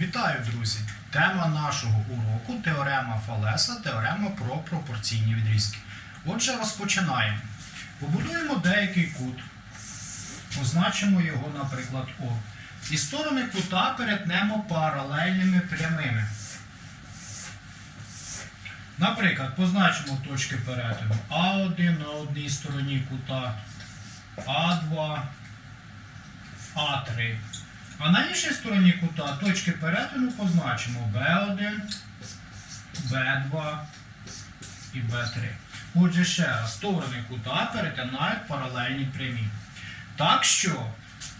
Вітаю, друзі! Тема нашого уроку теорема Фалеса, теорема про пропорційні відрізки. Отже, розпочинаємо. Побудуємо деякий кут, позначимо його, наприклад, О. І сторони кута перетнемо паралельними прямими. Наприклад, позначимо точки перетину А1 на одній стороні кута, А2, А3. А на іншій стороні кута точки перетину позначимо B1, B2 і B3. Отже, ще раз, сторони кута перетинають паралельні прямі. Так що,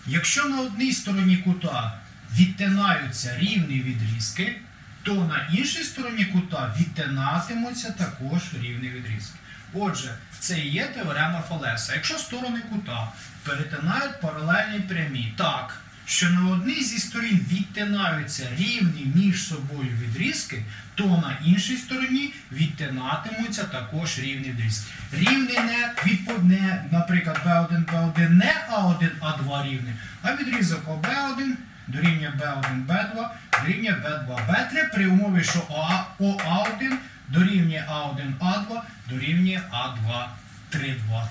якщо на одній стороні кута відтинаються рівні відрізки, то на іншій стороні кута відтинатимуться також рівні відрізки. Отже, це і є теорема Фалеса. Якщо сторони кута перетинають паралельні прямі так, що на одній зі сторін відтинаються рівні між собою відрізки, то на іншій стороні відтинатимуться також рівні відрізки. Рівні не відповідне, наприклад, B1, B1 не А1, А2 рівні, а відрізок ОБ1 дорівнює B1, B2 дорівнює B2, B3 при умові, що ОА, ОА1 дорівнює А1, А2 дорівнює А2, 3, 2.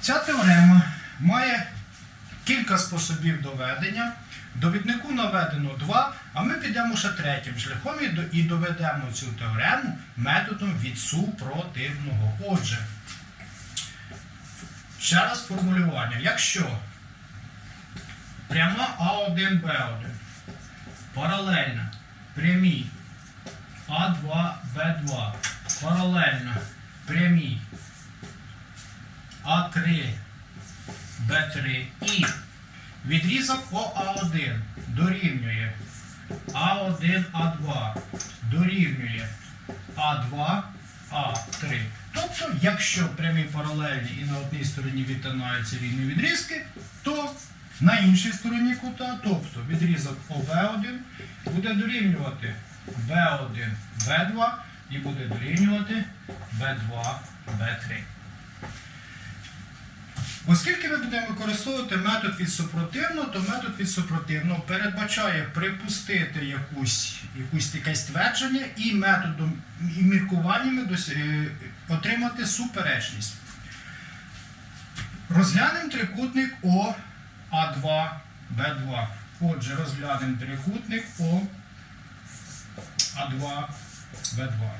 Ця теорема має кілька способів доведення. Довіднику наведено два, а ми підемо ще третім шляхом і доведемо цю теорему методом від супротивного. Отже, ще раз формулювання. Якщо пряма А1, Б1 паралельна прямій А2, Б2 паралельна прямій А3, Б3 і відрізок ОА1 дорівнює А1, А2 дорівнює А2, А3. Тобто, якщо прямі паралельні і на одній стороні відтинаються рівні відрізки, то на іншій стороні кута, тобто відрізок ОБ1 буде дорівнювати Б1, Б2 і буде дорівнювати Б2, Б3. Оскільки ми будемо використовувати метод від супротивного, то метод від супротивного передбачає припустити якусь, якусь таке ствердження і методом і міркуваннями дос- е, отримати суперечність. Розглянемо трикутник О А2 Б2. Отже, розглянемо трикутник О А2 Б2.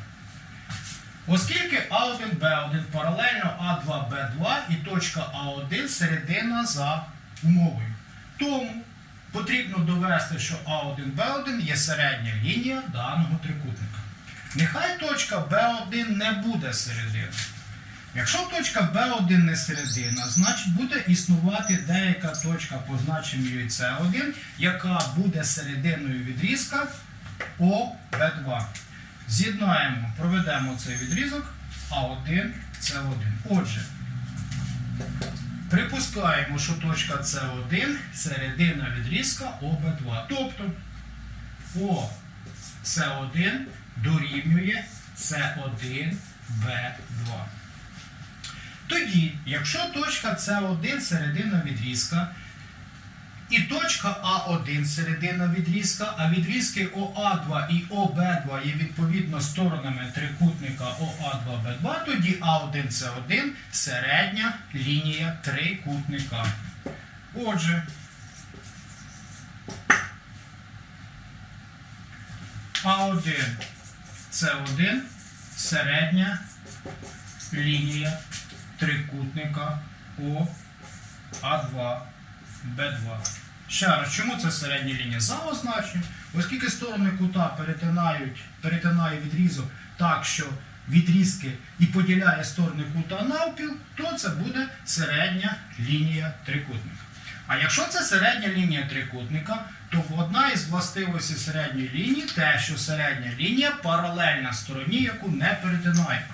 Оскільки А1, Б1 паралельно А2, Б2 і точка А1 середина за умовою. Тому потрібно довести, що А1, Б1 є середня лінія даного трикутника. Нехай точка Б1 не буде серединою. Якщо точка B1 не середина, значить буде існувати деяка точка позначеною C1, яка буде серединою відрізка ОБ2. З'єднаємо, проведемо цей відрізок А1, С1. Отже, припускаємо, що точка С1 середина відрізка ОБ2. Тобто О С1 дорівнює С1 Б2. Тоді, якщо точка С1 середина відрізка, і точка А1 середина відрізка, а відрізки ОА2 і ОБ2 є відповідно сторонами трикутника ОА2Б2, тоді А1 С1 середня лінія трикутника. Отже, А1 С1 середня лінія трикутника О А2 Б2. Ще раз, чому це середня лінія? За означенням, оскільки сторони кута перетинають, перетинає відрізок так, що відрізки і поділяє сторони кута навпіл, то це буде середня лінія трикутника. А якщо це середня лінія трикутника, то одна із властивостей середньої лінії те, що середня лінія паралельна стороні, яку не перетинає.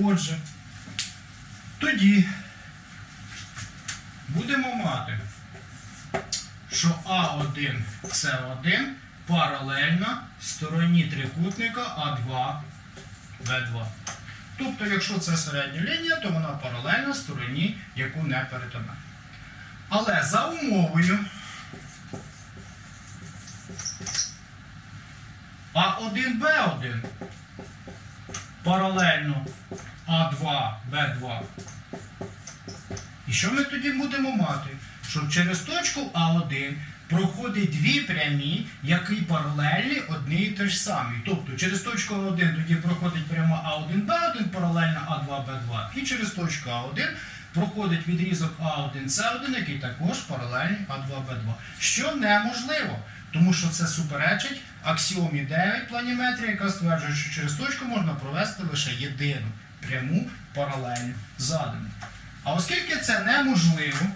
Отже, тоді будемо мати, що А1 С1 паралельна стороні трикутника А2 Б2. Тобто, якщо це середня лінія, то вона паралельна стороні, яку не перетинає. Але за умовою, А1, Б1 паралельно А2, Б2. І що ми тоді будемо мати? Що через точку А1 проходить дві прямі, які паралельні одні і те ж самі. Тобто через точку А1 тоді проходить пряма А1, Б1 паралельно А2, Б2. І через точку А1 проходить відрізок А1, С1, який також паралельний А2, Б2. Що неможливо, тому що це суперечить аксіомі 9 планіметрії, яка стверджує, що через точку можна провести лише єдину пряму паралельну задану. А оскільки це неможливо,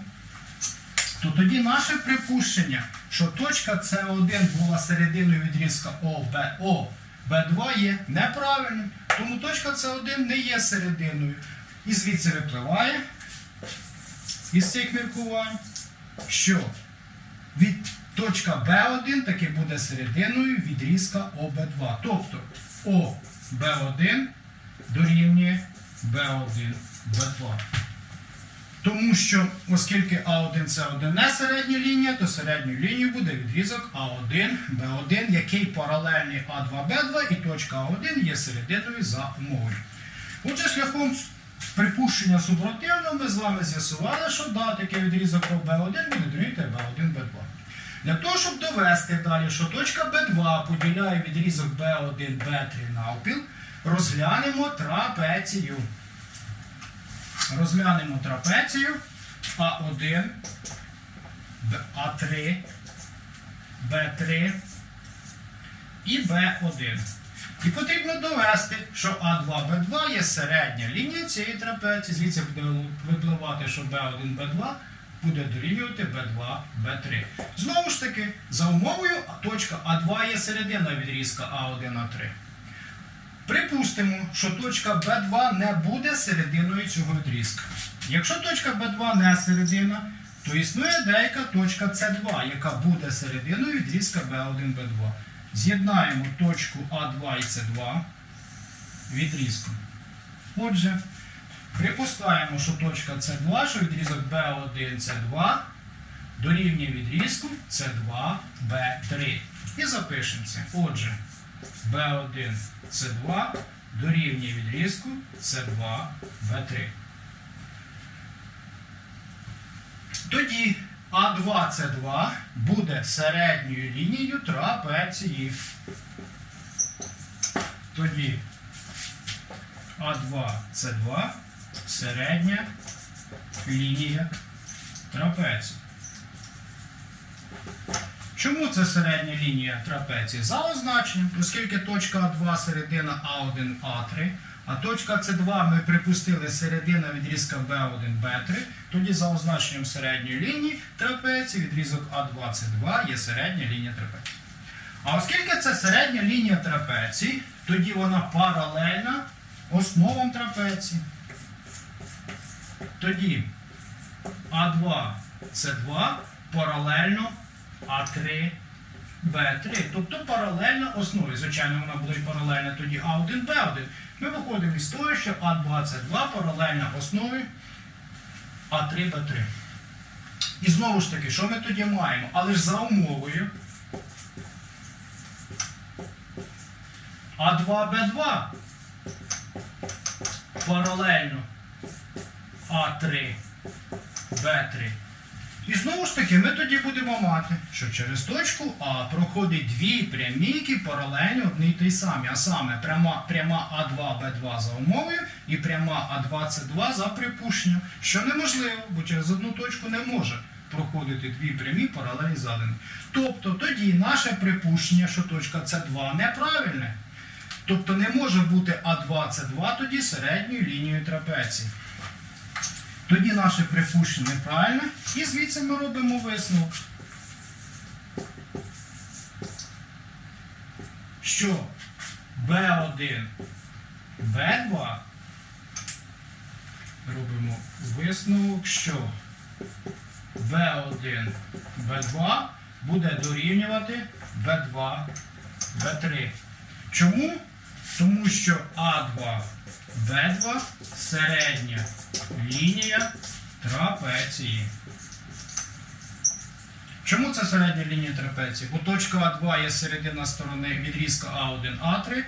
то тоді наше припущення, що точка С1 була серединою відрізка ОБ, О, Б2 є неправильним. Тому точка С1 не є серединою. І звідси випливає із цих міркувань, що від точка Б1 таки буде серединою відрізка ОБ2. Тобто ОБ1 дорівнює Б1, Б2. Тому що, оскільки А1 це 1 не середня лінія, то середньою лінією буде відрізок А1, Б1, який паралельний А2, Б2, і точка А1 є серединою за умовою. Отже, шляхом припущення супротивного ми з вами з'ясували, що да, такий відрізок ОБ1 буде дорівнювати Б1, Б2. Для того, щоб довести далі, що точка Б2 поділяє відрізок Б1, Б3 навпіл, розглянемо трапецію. Розглянемо трапецію А1, А3, Б3 і Б1. І потрібно довести, що А2, Б2 є середня лінія цієї трапеції. Звідси буде випливати, що Б1, Б2 буде дорівнювати Б2, Б3. Знову ж таки, за умовою точка А2 є середина відрізка А1, А3. Припустимо, що точка B2 не буде серединою цього відрізка. Якщо точка B2 не середина, то існує деяка точка C2, яка буде серединою відрізка B1, B2. З'єднаємо точку А2 і С2 відрізком. Отже, припускаємо, що точка С2, що відрізок B1, С2 дорівнює відрізку С2, Б3. І запишемо це. Отже, B1 С2 дорівнює відрізку С2 В3. Тоді А2 С2 буде середньою лінією трапеції. Тоді А2 С2 середня лінія трапеції. Чому це середня лінія трапеції? За означенням, оскільки точка А2 середина А1, А3, а точка С2 ми припустили середина відрізка Б1, Б3, тоді за означенням середньої лінії трапеції відрізок А2, С2 є середня лінія трапеції. А оскільки це середня лінія трапеції, тоді вона паралельна основам трапеції. Тоді А2, С2 паралельно А3, Б3. Тобто паралельна основі. Звичайно, вона буде паралельна тоді А1, Б1. Ми виходимо із того, що А2, С2 паралельна основі А3, Б3. І знову ж таки, що ми тоді маємо? Але ж за умовою А2, Б2 паралельно А3, Б3. І знову ж таки, ми тоді будемо мати, що через точку А проходить дві прямі, які паралельно одні й ті самі. А саме пряма, пряма А2, Б2 за умовою і пряма А2, С2 за припущенням, що неможливо, бо через одну точку не може проходити дві прямі паралельні задані. Тобто тоді наше припущення, що точка С2 неправильне. Тобто не може бути А2, С2 тоді середньою лінією трапеції. Тоді наше припущення неправильне, і звідси ми робимо висновок. Що B1, B2 робимо висновок, що B1, B2 буде дорівнювати B2, B3. Чому? Тому що А2, Б2 середня лінія трапеції. Чому це середня лінія трапеції? Бо точка А2 є середина сторони відрізка А1, А3,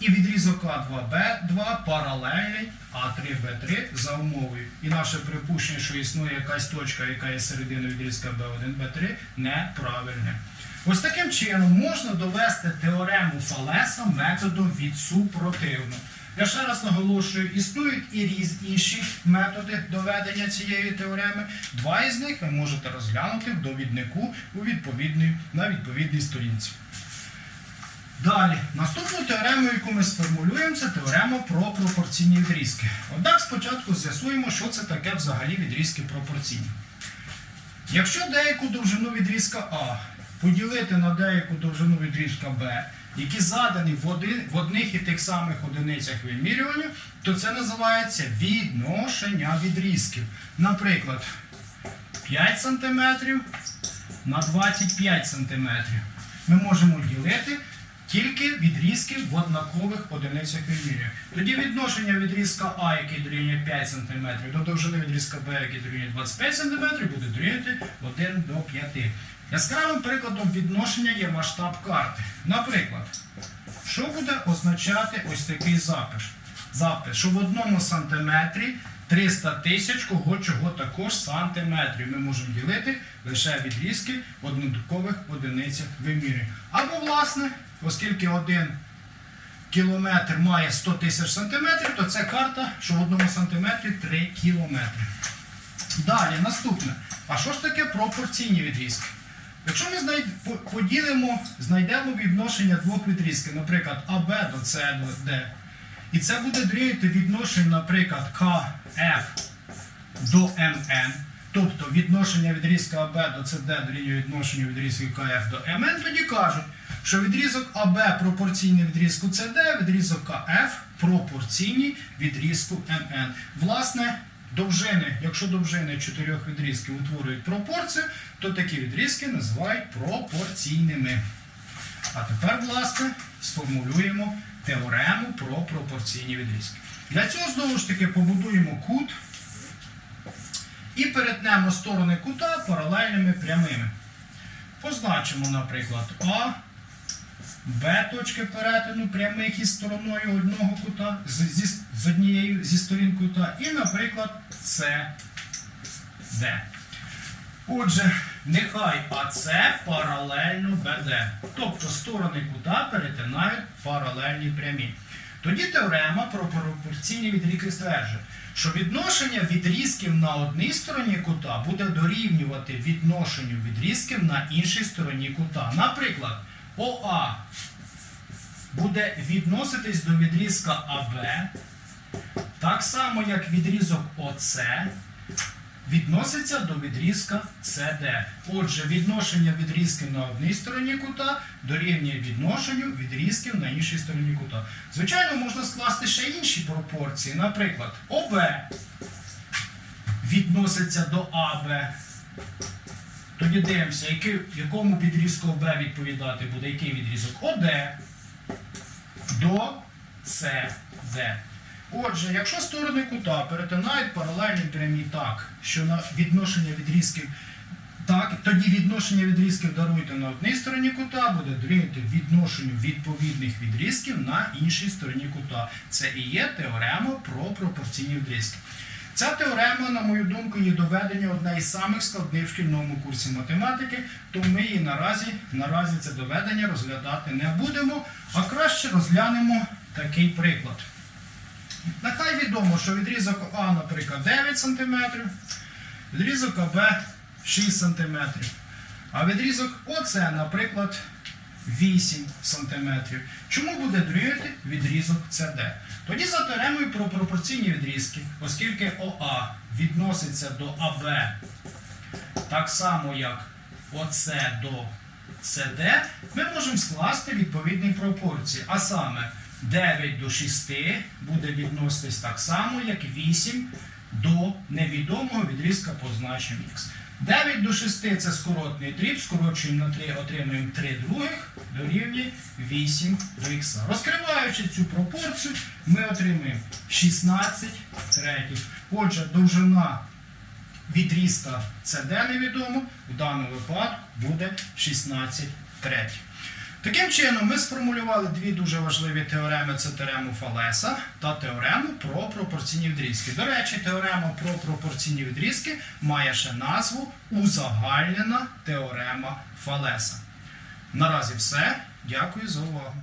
і відрізок А2, Б2 паралельний А3, Б3 за умовою. І наше припущення, що існує якась точка, яка є серединою відрізка Б1, Б3, неправильне. Ось таким чином можна довести теорему Фалеса методом від супротивно. Я ще раз наголошую, існують і різ інші методи доведення цієї теореми. Два із них ви можете розглянути в довіднику у відповідній, на відповідній сторінці. Далі, наступну теорему, яку ми сформулюємо, це теорема про пропорційні відрізки. Однак спочатку з'ясуємо, що це таке взагалі відрізки пропорційні. Якщо деяку довжину відрізка А поділити на деяку довжину відрізка Б, які задані в, один, в одних і тих самих одиницях вимірювання, то це називається відношення відрізків. Наприклад, 5 см на 25 см. Ми можемо ділити тільки відрізки в однакових одиницях вимірювання. Тоді відношення відрізка А, який дорівнює 5 см, до довжини відрізка Б, який дорівнює 25 см, буде дорівнювати 1 до 5. Яскравим прикладом відношення є масштаб карти. Наприклад, що буде означати ось такий запис? Запис, що в одному сантиметрі 300 тисяч кого чого також сантиметрів. Ми можемо ділити лише відрізки в однакових одиницях вимірювання. Або, власне, оскільки один кілометр має 100 тисяч сантиметрів, то це карта, що в одному сантиметрі 3 кілометри. Далі, наступне. А що ж таке пропорційні відрізки? Якщо ми поділимо, знайдемо відношення двох відрізків, наприклад, АБ до С Д, і це буде дорівнювати відношення, наприклад, КФ до МН, тобто відношення відрізка АБ до СД дорівнює відношенню відрізків КФ до МН, тоді кажуть, що відрізок АБ пропорційний відрізку СД, відрізок КФ пропорційний відрізку МН. Власне, довжини, якщо довжини чотирьох відрізків утворюють пропорцію, то такі відрізки називають пропорційними. А тепер, власне, сформулюємо теорему про пропорційні відрізки. Для цього знову ж таки побудуємо кут і перетнемо сторони кута паралельними прямими. Позначимо, наприклад, А, Б точки перетину прямих із стороною одного кута, з, зі, з однією зі сторін кута, і, наприклад, С, Д. Отже, нехай АС паралельно БД. Тобто сторони кута перетинають паралельні прямі. Тоді теорема про пропорційні відрізки стверджує, що відношення відрізків на одній стороні кута буде дорівнювати відношенню відрізків на іншій стороні кута. Наприклад, ОА буде відноситись до відрізка АБ, так само як відрізок ОС відноситься до відрізка CD. Отже, відношення відрізків на одній стороні кута дорівнює відношенню відрізків на іншій стороні кута. Звичайно, можна скласти ще інші пропорції. Наприклад, ОБ відноситься до АБ. Тоді дивимося, який, якому відрізку ОБ відповідати буде, який відрізок ОД до CD. Отже, якщо сторони кута перетинають паралельні прямі так, що на відношення відрізків так, тоді відношення відрізків даруйте на одній стороні кута, буде дорівнювати відношенню відповідних відрізків на іншій стороні кута. Це і є теорема про пропорційні відрізки. Ця теорема, на мою думку, є доведення одне із самих складних в шкільному курсі математики, тому ми її наразі, наразі це доведення розглядати не будемо, а краще розглянемо такий приклад. Нехай відомо, що відрізок А, наприклад, 9 см, відрізок АБ 6 см, а відрізок ОС, наприклад, 8 см. Чому буде дорівнювати відрізок CD? Тоді за теоремою про пропорційні відрізки, оскільки ОА відноситься до АБ так само, як ОС до CD, ми можемо скласти відповідні пропорції. А саме 9 до 6 буде відноситись так само, як 8 до невідомого відрізка позначення х. 9 до 6 це скоротний дріб, скорочуємо на 3, отримуємо 3 других, дорівнює 8 до х. Розкриваючи цю пропорцію, ми отримуємо 16 третіх. Отже, довжина відрізка CD невідомо, в даному випадку буде 16 третіх. Таким чином, ми сформулювали дві дуже важливі теореми: це теорему Фалеса та теорему про пропорційні відрізки. До речі, теорема про пропорційні відрізки має ще назву узагальнена теорема Фалеса. Наразі все. Дякую за увагу.